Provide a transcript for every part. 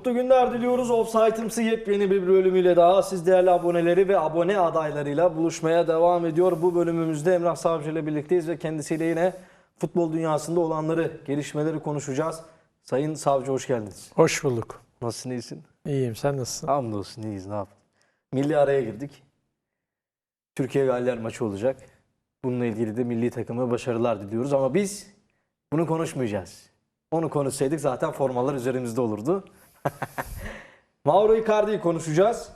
Mutlu günler diliyoruz. Offside'ımsı yepyeni bir bölümüyle daha siz değerli aboneleri ve abone adaylarıyla buluşmaya devam ediyor. Bu bölümümüzde Emrah Savcı ile birlikteyiz ve kendisiyle yine futbol dünyasında olanları, gelişmeleri konuşacağız. Sayın Savcı hoş geldiniz. Hoş bulduk. Nasılsın, iyisin? İyiyim. Sen nasılsın? Hamdolsun iyiyiz, ne yapalım. Milli araya girdik. Türkiye Galler maçı olacak. Bununla ilgili de milli takıma başarılar diliyoruz ama biz bunu konuşmayacağız. Onu konuşsaydık zaten formalar üzerimizde olurdu. Mauro Icardi'yi konuşacağız.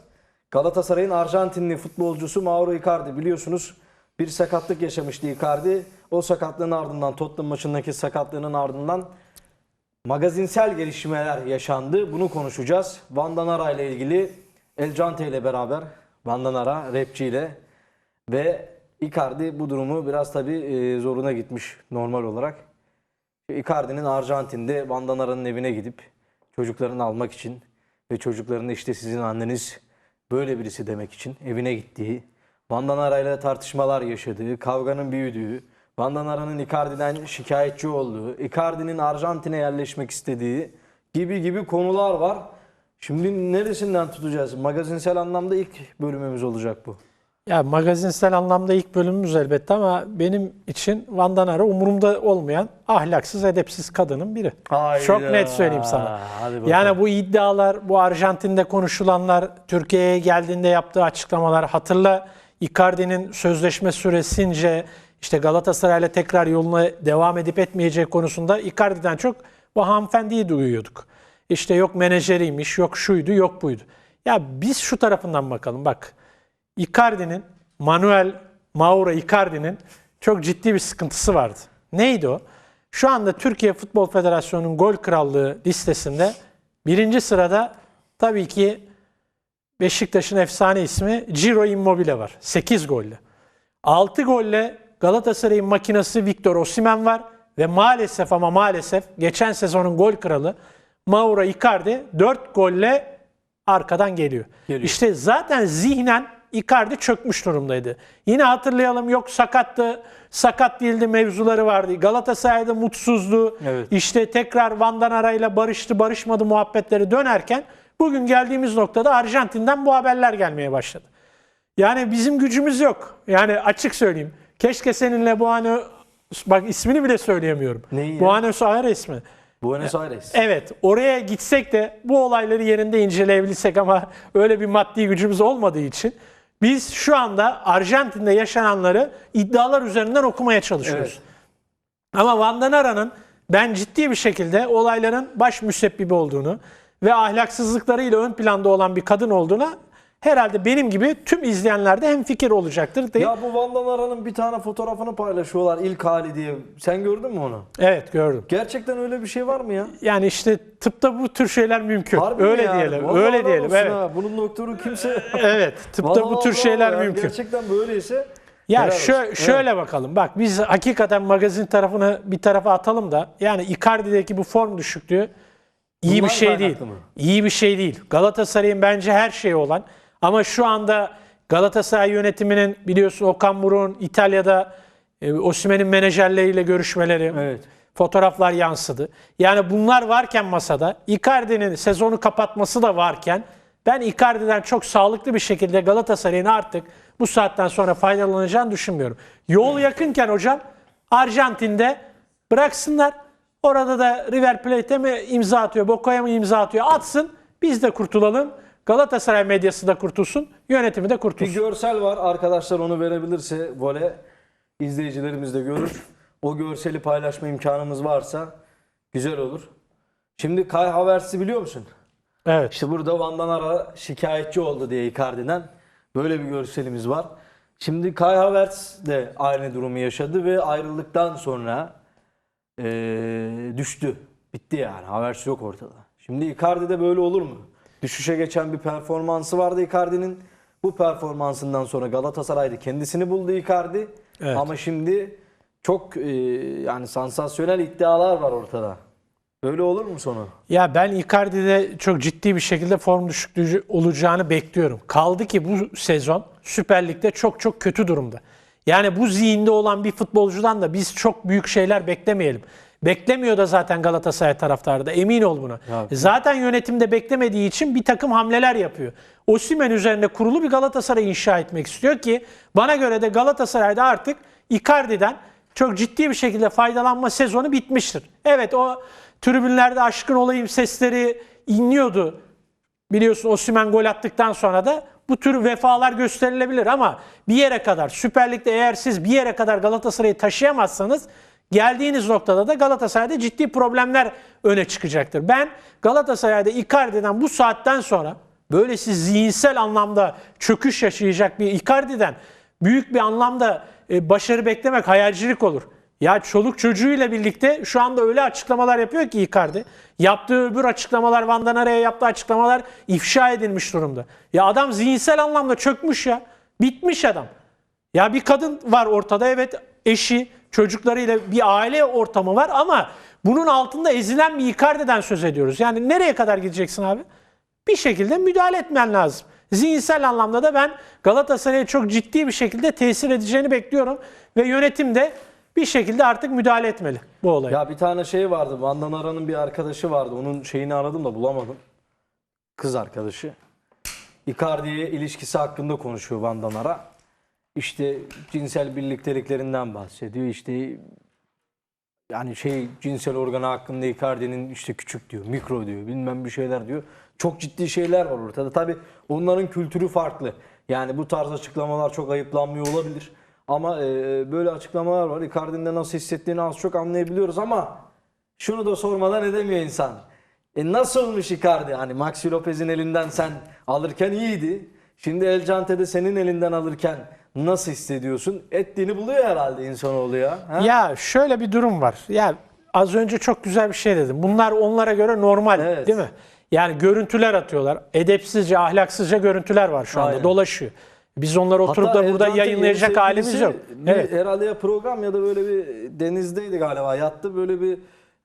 Galatasaray'ın Arjantinli futbolcusu Mauro Icardi biliyorsunuz bir sakatlık yaşamıştı Icardi. O sakatlığın ardından Tottenham maçındaki sakatlığının ardından magazinsel gelişmeler yaşandı. Bunu konuşacağız. Vandanara ile ilgili El Cante ile beraber Vandanara rapçi ile ve Icardi bu durumu biraz tabi zoruna gitmiş normal olarak. Icardi'nin Arjantin'de Vandanara'nın evine gidip çocuklarını almak için ve çocuklarını işte sizin anneniz böyle birisi demek için evine gittiği, Vandanara ile tartışmalar yaşadığı, kavganın büyüdüğü, Vandanara'nın Icardi'den şikayetçi olduğu, Icardi'nin Arjantin'e yerleşmek istediği gibi gibi konular var. Şimdi neresinden tutacağız? Magazinsel anlamda ilk bölümümüz olacak bu. Ya magazinsel anlamda ilk bölümümüz elbette ama benim için Vandan Ara umurumda olmayan ahlaksız, edepsiz kadının biri. Hayda. Çok net söyleyeyim sana. Yani bu iddialar, bu Arjantin'de konuşulanlar, Türkiye'ye geldiğinde yaptığı açıklamalar, hatırla Icardi'nin sözleşme süresince işte Galatasaray'la tekrar yoluna devam edip etmeyeceği konusunda Icardi'den çok bu hanımefendiyi duyuyorduk. İşte yok menajeriymiş, yok şuydu, yok buydu. Ya biz şu tarafından bakalım bak. Icardi'nin, Manuel Mauro Icardi'nin çok ciddi bir sıkıntısı vardı. Neydi o? Şu anda Türkiye Futbol Federasyonu'nun gol krallığı listesinde birinci sırada tabii ki Beşiktaş'ın efsane ismi Ciro Immobile var. 8 golle. 6 golle Galatasaray'ın makinası Victor Osimhen var ve maalesef ama maalesef geçen sezonun gol kralı Mauro Icardi 4 golle arkadan geliyor. Geliyor. İşte zaten zihnen Icardi çökmüş durumdaydı. Yine hatırlayalım yok sakattı, sakat değildi mevzuları vardı. Galatasaray'da mutsuzdu. Evet. İşte tekrar Vandan Aray'la barıştı, barışmadı muhabbetleri dönerken bugün geldiğimiz noktada Arjantin'den bu haberler gelmeye başladı. Yani bizim gücümüz yok. Yani açık söyleyeyim. Keşke seninle Buano bak ismini bile söyleyemiyorum. Neyi? Buenos Aires mi? Buenos Aires. Evet, oraya gitsek de bu olayları yerinde inceleyebilsek ama öyle bir maddi gücümüz olmadığı için biz şu anda Arjantin'de yaşananları iddialar üzerinden okumaya çalışıyoruz. Evet. Ama Vandanara'nın ben ciddi bir şekilde olayların baş müsebbibi olduğunu ve ahlaksızlıklarıyla ön planda olan bir kadın olduğuna herhalde benim gibi tüm izleyenler de hemfikir olacaktır diye. Ya bu Van Danara'nın bir tane fotoğrafını paylaşıyorlar ilk hali diye. Sen gördün mü onu? Evet gördüm. Gerçekten öyle bir şey var mı ya? Yani işte tıpta bu tür şeyler mümkün. Harbi öyle yani? diyelim. Vallahi öyle diyelim. Evet. ha. Bunun doktoru kimse... Evet, tıpta bu tür şeyler ya. mümkün. Gerçekten böyleyse... Ya helal şö- olsun. şöyle bakalım. Bak biz hakikaten magazin tarafını bir tarafa atalım da yani Icardi'deki bu form düşüklüğü iyi Bundan bir şey değil. mı? İyi bir şey değil. Galatasaray'ın bence her şeyi olan ama şu anda Galatasaray yönetiminin biliyorsun Okan Buruk'un İtalya'da e, Osimhen'in menajerleriyle görüşmeleri, Evet. fotoğraflar yansıdı. Yani bunlar varken masada, Icardi'nin sezonu kapatması da varken ben Icardi'den çok sağlıklı bir şekilde Galatasaray'ın artık bu saatten sonra faydalanacağını düşünmüyorum. Yol yakınken hocam Arjantin'de bıraksınlar. Orada da River Plate'e mi imza atıyor, Boca'ya mı imza atıyor atsın. Biz de kurtulalım. Galatasaray medyası da kurtulsun, yönetimi de Bir kurtulsun. görsel var. Arkadaşlar onu verebilirse vole izleyicilerimiz de görür. O görseli paylaşma imkanımız varsa güzel olur. Şimdi Kai Havertz'i biliyor musun? Evet. İşte burada Van Danara şikayetçi oldu diye Icardi'den. Böyle bir görselimiz var. Şimdi Kai Havertz de aynı durumu yaşadı ve ayrıldıktan sonra eee, düştü. Bitti yani. Havertz yok ortada. Şimdi Icardi'de böyle olur mu? Düşüşe geçen bir performansı vardı Icardi'nin. Bu performansından sonra Galatasaray'da kendisini buldu Icardi. Evet. Ama şimdi çok eee, yani sansasyonel iddialar var ortada. Böyle olur mu sonu? Ya ben Icardi'de çok ciddi bir şekilde form düşüklüğü olacağını bekliyorum. Kaldı ki bu sezon Süper Lig'de çok çok kötü durumda. Yani bu zihinde olan bir futbolcudan da biz çok büyük şeyler beklemeyelim. Beklemiyor da zaten Galatasaray taraftarı da emin ol buna. Ya- E Zaten yönetimde beklemediği için bir takım hamleler yapıyor. Osimhen üzerine kurulu bir Galatasaray inşa etmek istiyor ki bana göre de Galatasaray'da artık Icardi'den çok ciddi bir şekilde faydalanma sezonu bitmiştir. Evet o tribünlerde aşkın olayım sesleri inliyordu. Biliyorsun Osimhen gol attıktan sonra da bu tür vefalar gösterilebilir ama bir yere kadar Süper Lig'de eğer siz bir yere kadar Galatasaray'ı taşıyamazsanız geldiğiniz noktada da Galatasaray'da ciddi problemler öne çıkacaktır. Ben Galatasaray'da Icardi'den bu saatten sonra böylesi zihinsel anlamda çöküş yaşayacak bir Icardi'den büyük bir anlamda e, başarı beklemek hayalcilik olur. Ya çoluk çocuğuyla birlikte şu anda öyle açıklamalar yapıyor ki Icardi. Yaptığı öbür açıklamalar, Van Danara'ya yaptığı açıklamalar ifşa edilmiş durumda. Ya adam zihinsel anlamda çökmüş ya. Bitmiş adam. Ya bir kadın var ortada evet eşi, çocuklarıyla bir aile ortamı var ama bunun altında ezilen bir Icardi'den söz ediyoruz. Yani nereye kadar gideceksin abi? Bir şekilde müdahale etmen lazım. Zihinsel anlamda da ben Galatasaray'a çok ciddi bir şekilde tesir edeceğini bekliyorum ve yönetim de bir şekilde artık müdahale etmeli bu olaya. Ya bir tane şey vardı. Vandan Aran'ın bir arkadaşı vardı. Onun şeyini aradım da bulamadım. Kız arkadaşı. Icardi'ye ilişkisi hakkında konuşuyor Vandan Ara. İşte cinsel birlikteliklerinden bahsediyor. İşte yani şey cinsel organı hakkında Icardi'nin işte küçük diyor, mikro diyor, bilmem bir şeyler diyor. Çok ciddi şeyler var ortada. Tabii onların kültürü farklı. Yani bu tarz açıklamalar çok ayıplanmıyor olabilir. Ama e, böyle açıklamalar var. Icardi'nin de nasıl hissettiğini az çok anlayabiliyoruz ama şunu da sormadan edemiyor insan. E nasıl olmuş Icardi? Hani Maxi Lopez'in elinden sen alırken iyiydi. Şimdi El Cante'de senin elinden alırken nasıl hissediyorsun? Ettiğini buluyor herhalde insanoğlu ya. Ha? Ya şöyle bir durum var. Ya az önce çok güzel bir şey dedim. Bunlar onlara göre normal Evet. değil mi? Yani görüntüler atıyorlar. Edepsizce, ahlaksızca görüntüler var şu anda. Aynen. Dolaşıyor. Biz onları oturup Hatta da burada yayınlayacak halimiz yok. Evet. Herhalde ya program ya da böyle bir denizdeydi galiba yattı böyle bir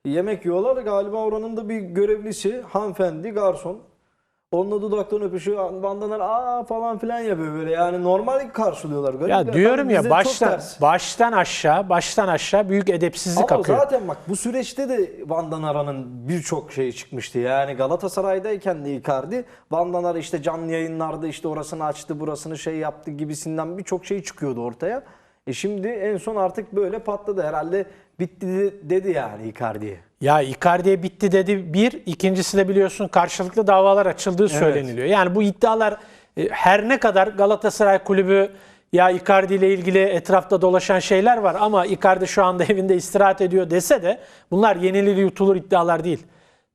yemek yiyorlar galiba oranın da bir görevlisi hanımefendi garson. Onunla dudaktan öpüşüyor. Bandalar aa falan filan yapıyor böyle. Yani normal karşılıyorlar. Garip Ya diyorum ya baştan baştan aşağı baştan aşağı büyük edepsizlik Ama akıyor. zaten bak bu süreçte de Van Danara'nın birçok şeyi çıkmıştı. Yani Galatasaray'dayken de Icardi, Van Danara işte canlı yayınlarda işte orasını açtı, burasını şey yaptı gibisinden birçok şey çıkıyordu ortaya. E şimdi en son artık böyle patladı. Herhalde bitti de- dedi yani Icardi'ye. Ya Icardi'ye bitti dedi bir. ikincisi de biliyorsun karşılıklı davalar açıldığı söyleniliyor. Yani bu iddialar e, her ne kadar Galatasaray kulübü ya Icardi ile ilgili etrafta dolaşan şeyler var ama Icardi şu anda evinde istirahat ediyor dese de bunlar yenilir yutulur iddialar değil.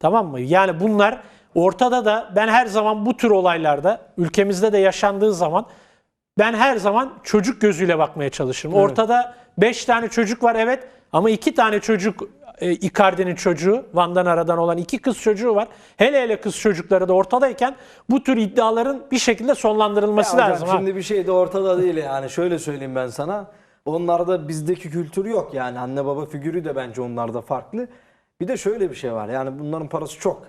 Tamam mı? Yani bunlar ortada da ben her zaman bu tür olaylarda ülkemizde de yaşandığı zaman ben her zaman çocuk gözüyle bakmaya çalışırım. Ortada 5 tane çocuk var evet ama 2 tane çocuk e, Icardi'nin çocuğu, Van'dan aradan olan iki kız çocuğu var. Hele hele kız çocukları da ortadayken bu tür iddiaların bir şekilde sonlandırılması Ya hocam lazım. ha. şimdi bir şey de ortada değil yani. Şöyle söyleyeyim ben sana. Onlarda bizdeki kültür yok yani. Anne baba figürü de bence onlarda farklı. Bir de şöyle bir şey var. Yani bunların parası çok.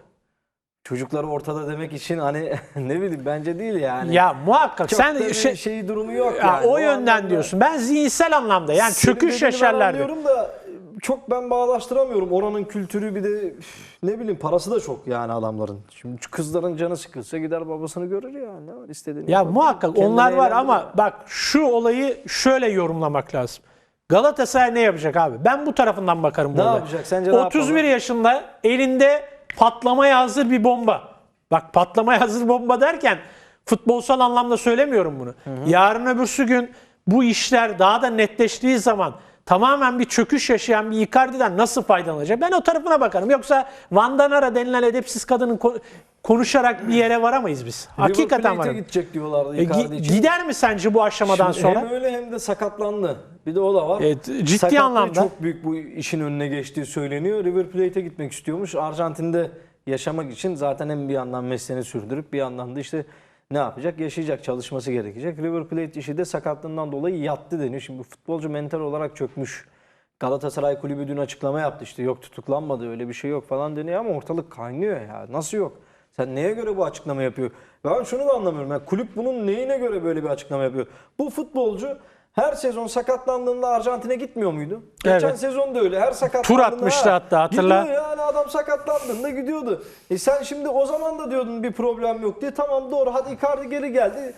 Çocukları ortada demek için hani ne bileyim bence değil yani. Ya muhakkak Çok sen şey, şey durumu yok ya yani. o yönden anlamda- diyorsun. Ben zihinsel anlamda yani Senin çöküş yaşarlar diyor. anlıyorum da çok ben bağlaştıramıyorum. Oranın kültürü bir de üf, ne bileyim parası da çok yani adamların. Şimdi kızların canı sıkılsa gider babasını görür ya. Ne var istediğini. Ya yapar. muhakkak Kendini onlar var eğlendirir. ama bak şu olayı şöyle yorumlamak lazım. Galatasaray ne yapacak abi? Ben bu tarafından bakarım Ne burada. yapacak? Sence ne 31 yapmalı? yaşında elinde patlamaya hazır bir bomba. Bak patlamaya hazır bomba derken futbolsal anlamda söylemiyorum bunu. Yarın öbürsü gün bu işler daha da netleştiği zaman tamamen bir çöküş yaşayan bir Icardi'den nasıl faydalanacak? Ben o tarafına bakarım. Yoksa Van Danara denilen edepsiz kadının ko- konuşarak bir yere varamayız biz. Hakikaten varamayız. gidecek diyorlardı E, Icardi gi- için. gider mi sence bu aşamadan Şimdi sonra? Hem öyle hem de sakatlandı. Bir de o da var. Evet, ciddi Sakatlığı anlamda. çok büyük bu işin önüne geçtiği söyleniyor. River Plate'e gitmek istiyormuş. Arjantin'de yaşamak için zaten hem bir yandan mesleğini sürdürüp bir yandan da işte ne yapacak? Yaşayacak, çalışması gerekecek. River Plate işi de sakatlığından dolayı yattı deniyor. Şimdi futbolcu mental olarak çökmüş. Galatasaray kulübü dün açıklama yaptı işte yok tutuklanmadı öyle bir şey yok falan deniyor ama ortalık kaynıyor ya. Nasıl yok? Sen neye göre bu açıklama yapıyor? Ben şunu da anlamıyorum. Yani kulüp bunun neyine göre böyle bir açıklama yapıyor? Bu futbolcu her sezon sakatlandığında Arjantin'e gitmiyor muydu? Evet. Geçen sezon da öyle. Her sakatlandığında atmıştı ha, hatta, hatırla. Yani adam sakatlandığında gidiyordu. E sen şimdi o zaman da diyordun bir problem yok diye. Tamam doğru hadi Icardi geri geldi.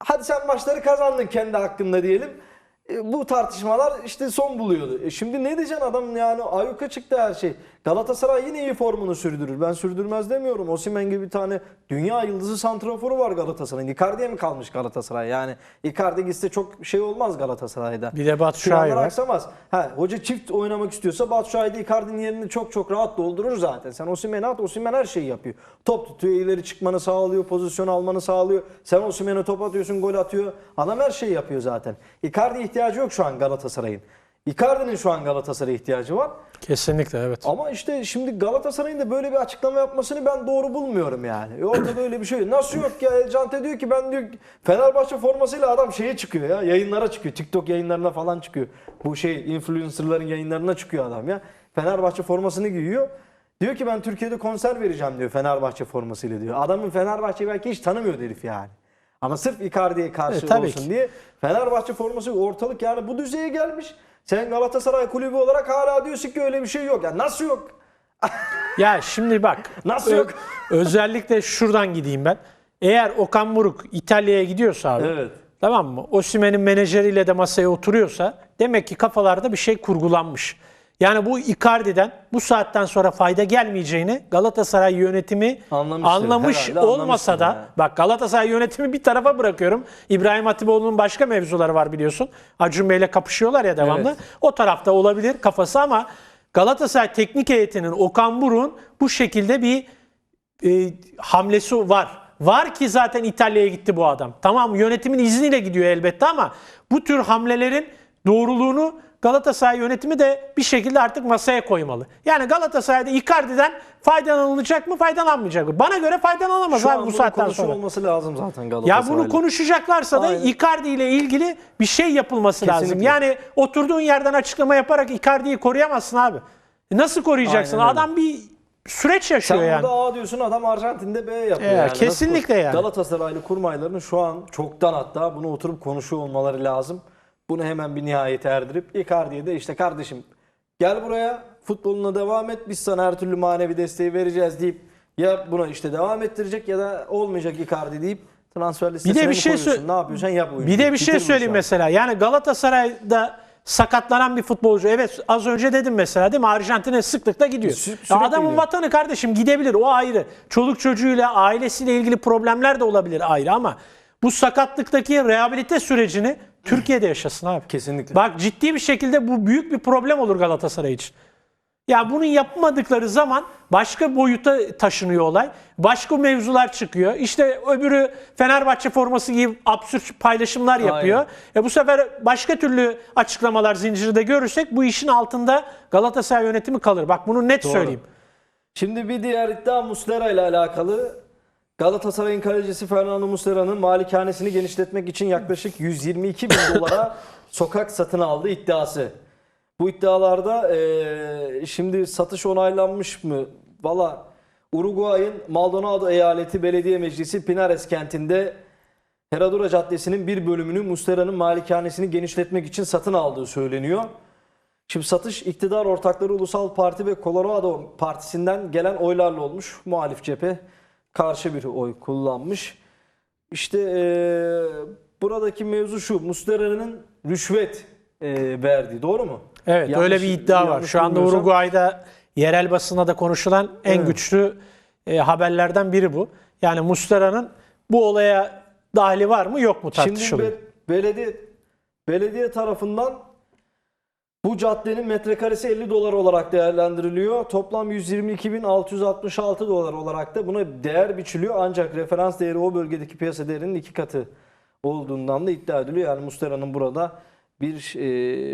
Hadi sen maçları kazandın kendi hakkında diyelim. E, bu tartışmalar işte son buluyordu. E şimdi ne diyeceksin adam yani ayyuka çıktı her şey. Galatasaray yine iyi formunu sürdürür. Ben sürdürmez demiyorum. Osimhen gibi bir tane dünya yıldızı santraforu var Galatasaray'ın. Icardi'ye mi kalmış Galatasaray? Yani Icardi gitse çok şey olmaz Galatasaray'da. Bir de Batshuayi Planlar var. aksamaz. Ha, hoca çift oynamak istiyorsa Batshuayi de Icardi'nin yerini çok çok rahat doldurur zaten. Sen Osimhen'e at, Osimhen her şeyi yapıyor. Top tutuyor, ileri çıkmanı sağlıyor, pozisyon almanı sağlıyor. Sen Osimhen'e top atıyorsun, gol atıyor. Adam her şeyi yapıyor zaten. Icardi ihtiyacı yok şu an Galatasaray'ın. Icardi'nin şu an Galatasaray'a ihtiyacı var. Kesinlikle evet. Ama işte şimdi Galatasaray'ın da böyle bir açıklama yapmasını ben doğru bulmuyorum yani. E Orada böyle bir şey. Nasıl yok ya? Cante diyor ki ben diyor Fenerbahçe formasıyla adam şeye çıkıyor ya. Yayınlara çıkıyor. TikTok yayınlarına falan çıkıyor. Bu şey influencerların yayınlarına çıkıyor adam ya. Fenerbahçe formasını giyiyor. Diyor ki ben Türkiye'de konser vereceğim diyor Fenerbahçe formasıyla diyor. Adamın Fenerbahçe'yi belki hiç tanımıyor herif yani. Ama sırf Icardi'ye karşı E, olsun ki. diye Fenerbahçe forması ortalık yani bu düzeye gelmiş. Sen Galatasaray kulübü olarak hala diyorsun ki öyle bir şey yok. Ya nasıl yok? Ya şimdi bak. Nasıl yok? özellikle şuradan gideyim ben. Eğer Okan Buruk İtalya'ya gidiyorsa abi. Evet. Tamam mı? Osimhen'in menajeriyle de masaya oturuyorsa demek ki kafalarda bir şey kurgulanmış. Yani bu Icardi'den bu saatten sonra fayda gelmeyeceğini Galatasaray yönetimi Anlamıştır, anlamış herhalde olmasa da ya. bak Galatasaray yönetimi bir tarafa bırakıyorum. İbrahim Hatipoğlu'nun başka mevzuları var biliyorsun. Acun Bey'le kapışıyorlar ya devamlı. Evet. O tarafta olabilir kafası ama Galatasaray teknik heyetinin Okan Buruk'un bu şekilde bir e, hamlesi var. Var ki zaten İtalya'ya gitti bu adam. Tamam yönetimin izniyle gidiyor elbette ama bu tür hamlelerin doğruluğunu Galatasaray yönetimi de bir şekilde artık masaya koymalı. Yani Galatasaray'da Icardi'den faydalanılacak mı faydalanmayacak mı? Bana göre faydalanamaz Şu abi bu saatten sonra. olması lazım zaten Ya Galatasaray'la. bunu konuşacaklarsa da Aynen. Icardi ile ilgili bir şey yapılması lazım. Kesinlikle. Yani oturduğun yerden açıklama yaparak Icardi'yi koruyamazsın abi. E Nasıl koruyacaksın? Aynen öyle. Adam bir süreç yaşıyor Sen yani. burada A diyorsun adam Arjantin'de B yapıyor. Ya, yani. Nasıl kesinlikle konuş- yani. Galatasaraylı kurmayların şu an çoktan hatta bunu oturup konuşuyor olmaları lazım. Bunu hemen bir nihayete erdirip Icardi'ye de işte kardeşim gel buraya futboluna devam et biz sana her türlü manevi desteği vereceğiz deyip ya buna işte devam ettirecek ya da olmayacak Icardi deyip transfer listesine bir mi şey koyuyorsun? ne yapıyorsan yap oyuncu. Bir de bir şey söyleyeyim mesela. Yani Galatasaray'da sakatlanan bir futbolcu. Evet az önce dedim mesela değil mi? Arjantin'e sıklıkla gidiyor. Sü- adamın gidiyor. vatanı kardeşim gidebilir o ayrı. Çoluk çocuğuyla ailesiyle ilgili problemler de olabilir ayrı ama bu sakatlıktaki rehabilite sürecini Türkiye'de yaşasın abi. Kesinlikle. Bak ciddi bir şekilde bu büyük bir problem olur Galatasaray için. Ya bunu yapmadıkları zaman başka boyuta taşınıyor olay. Başka mevzular çıkıyor. İşte öbürü Fenerbahçe forması giyip absürt paylaşımlar yapıyor. E bu sefer başka türlü açıklamalar zinciri de görürsek bu işin altında Galatasaray yönetimi kalır. Bak bunu net söyleyeyim. Şimdi bir diğer iddia Muslera ile alakalı. Galatasaray'ın kalecisi Fernando Muslera'nın malikanesini genişletmek için yaklaşık 122 bin dolara sokak satın aldığı iddiası. Bu iddialarda eee, şimdi satış onaylanmış mı? Valla Uruguay'ın Maldonado eyaleti belediye meclisi Pinares kentinde Herradura Caddesi'nin bir bölümünü Muslera'nın malikanesini genişletmek için satın aldığı söyleniyor. Şimdi satış iktidar ortakları Ulusal Parti ve Colorado Partisi'nden gelen oylarla olmuş. Muhalif cephe karşı bir oy kullanmış. İşte eee, buradaki mevzu şu. Muslera'nın rüşvet eee, verdiği. Doğru mu? Evet Yanlış- öyle bir iddia var. Şu anda Uruguay'da yerel basında da konuşulan en Evet. güçlü e, haberlerden biri bu. Yani Muslera'nın bu olaya dahili var mı yok mu Şimdi tartışılıyor. be- belediye belediye tarafından bu caddenin metrekaresi 50 dolar olarak değerlendiriliyor. Toplam 122.666 dolar olarak da buna değer biçiliyor. Ancak referans değeri o bölgedeki piyasa değerinin iki katı olduğundan da iddia ediliyor. Yani Mustera'nın burada bir e,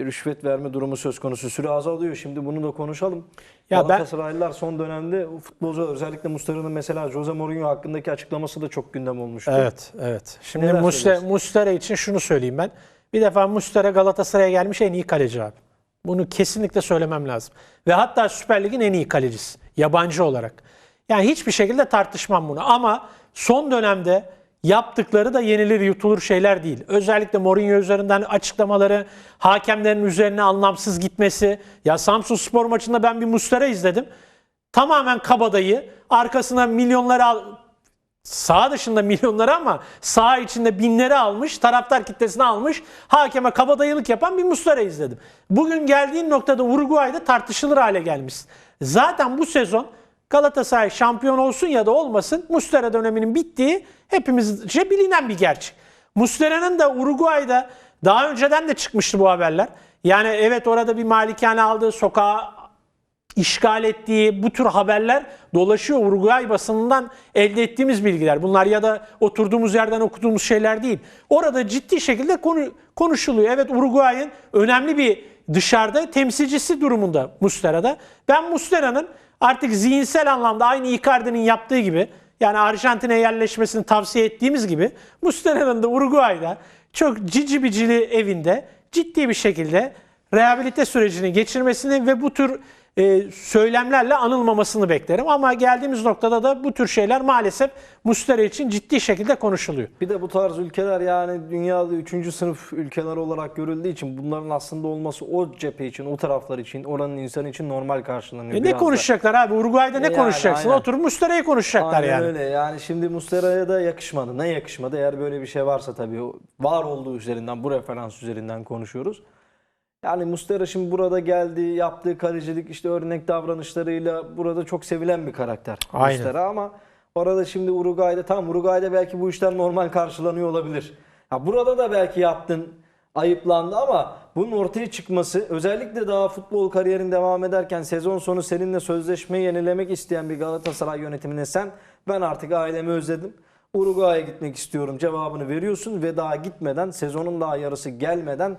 rüşvet verme durumu söz konusu. Süre azalıyor. Şimdi bunu da konuşalım. Ya ben- Galatasaraylılar son dönemde o futbolcu özellikle Mustera'nın mesela Jose Mourinho hakkındaki açıklaması da çok gündem olmuştu. Evet, evet. Şimdi söylüyorsun? Muslera için şunu söyleyeyim ben. Bir defa Muslera Galatasaray'a gelmiş en iyi kaleci abi. Bunu kesinlikle söylemem lazım. Ve hatta Süper Lig'in en iyi kalecisi. Yabancı olarak. Yani hiçbir şekilde tartışmam bunu. Ama son dönemde yaptıkları da yenilir yutulur şeyler değil. Özellikle Mourinho üzerinden açıklamaları, hakemlerin üzerine anlamsız gitmesi. Ya Samsun Spor maçında ben bir Mustera izledim. Tamamen kabadayı, arkasına milyonları Sağ dışında milyonları ama sağ içinde binleri almış, taraftar kitlesini almış, hakeme kabadayılık yapan bir Muslera izledim. Bugün geldiğin noktada Uruguay'da tartışılır hale gelmiş. Zaten bu sezon Galatasaray şampiyon olsun ya da olmasın Muslera döneminin bittiği hepimizce bilinen bir gerçek. Muslera'nın da Uruguay'da daha önceden de çıkmıştı bu haberler. Yani evet orada bir malikane aldığı sokağa işgal ettiği bu tür haberler dolaşıyor Uruguay basınından elde ettiğimiz bilgiler. Bunlar ya da oturduğumuz yerden okuduğumuz şeyler değil. Orada ciddi şekilde konu, konuşuluyor. Evet Uruguay'ın önemli bir dışarıda temsilcisi durumunda Muslera'da. Ben Muslera'nın artık zihinsel anlamda aynı Icardi'nin yaptığı gibi yani Arjantin'e yerleşmesini tavsiye ettiğimiz gibi Muslera'nın da Uruguay'da çok cici bicili evinde ciddi bir şekilde rehabilite sürecini geçirmesini ve bu tür e, söylemlerle anılmamasını beklerim. Ama geldiğimiz noktada da bu tür şeyler maalesef Muslera için ciddi şekilde konuşuluyor. Bir de bu tarz ülkeler yani dünyada 3. sınıf ülkeler olarak görüldüğü için bunların aslında olması o cephe için, o taraflar için, oranın insanı için normal karşılanıyor. E ne biraz da. konuşacaklar abi? Uruguay'da ne Yani, konuşacaksın? aynen. Oturup Muslera'yı konuşacaklar Aynen yani. öyle. Yani şimdi Muslera'ya da yakışmadı. Ne yakışmadı? Eğer böyle bir şey varsa tabii var olduğu üzerinden, bu referans üzerinden konuşuyoruz. Yani Muslera şimdi burada geldi, yaptığı kalecilik, işte örnek davranışlarıyla burada çok sevilen bir karakter Aynen. Muslera ama orada şimdi Uruguay'da tam Uruguay'da belki bu işler normal karşılanıyor olabilir. Ya burada da belki yaptın, ayıplandı ama bunun ortaya çıkması özellikle daha futbol kariyerin devam ederken sezon sonu seninle sözleşme yenilemek isteyen bir Galatasaray yönetimine sen ben artık ailemi özledim. Uruguay'a gitmek istiyorum cevabını veriyorsun ve daha gitmeden sezonun daha yarısı gelmeden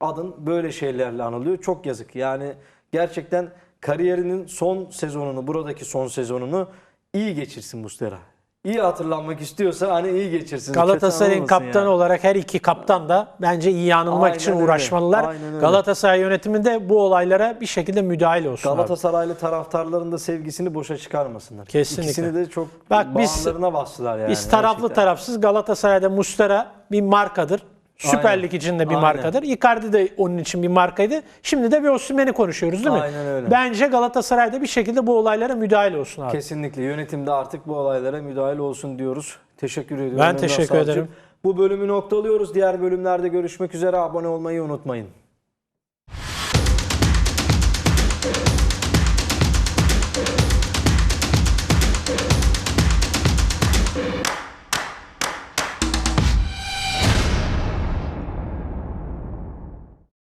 adın böyle şeylerle anılıyor. Çok yazık. Yani gerçekten kariyerinin son sezonunu, buradaki son sezonunu iyi geçirsin Muslera. İyi hatırlanmak istiyorsa hani iyi geçirsin. Galatasaray'ın kaptanı yani. olarak her iki kaptan da bence iyi anılmak Aynen için öyle. uğraşmalılar. Aynen öyle. Galatasaray yönetiminde bu olaylara bir şekilde müdahale olsun. abi. Galatasaraylı taraftarların da sevgisini boşa çıkarmasınlar. Kesinlikle. İkisini de çok Bak biz- bağlarına bastılar yani. Biz taraflı gerçekten. tarafsız Galatasaray'da Mustera bir markadır. Süper. Lig için de bir Aynen. markadır. Icardi de onun için bir markaydı. Şimdi de bir Osimhen'i konuşuyoruz değil mi? Aynen öyle. Bence Galatasaray'da bir şekilde bu olaylara müdahale olsun abi. Kesinlikle yönetimde artık bu olaylara müdahale olsun diyoruz. Teşekkür ediyorum. Ben Emrah teşekkür Savcı. ederim. Bu bölümü noktalıyoruz. Diğer bölümlerde görüşmek üzere. Abone olmayı unutmayın.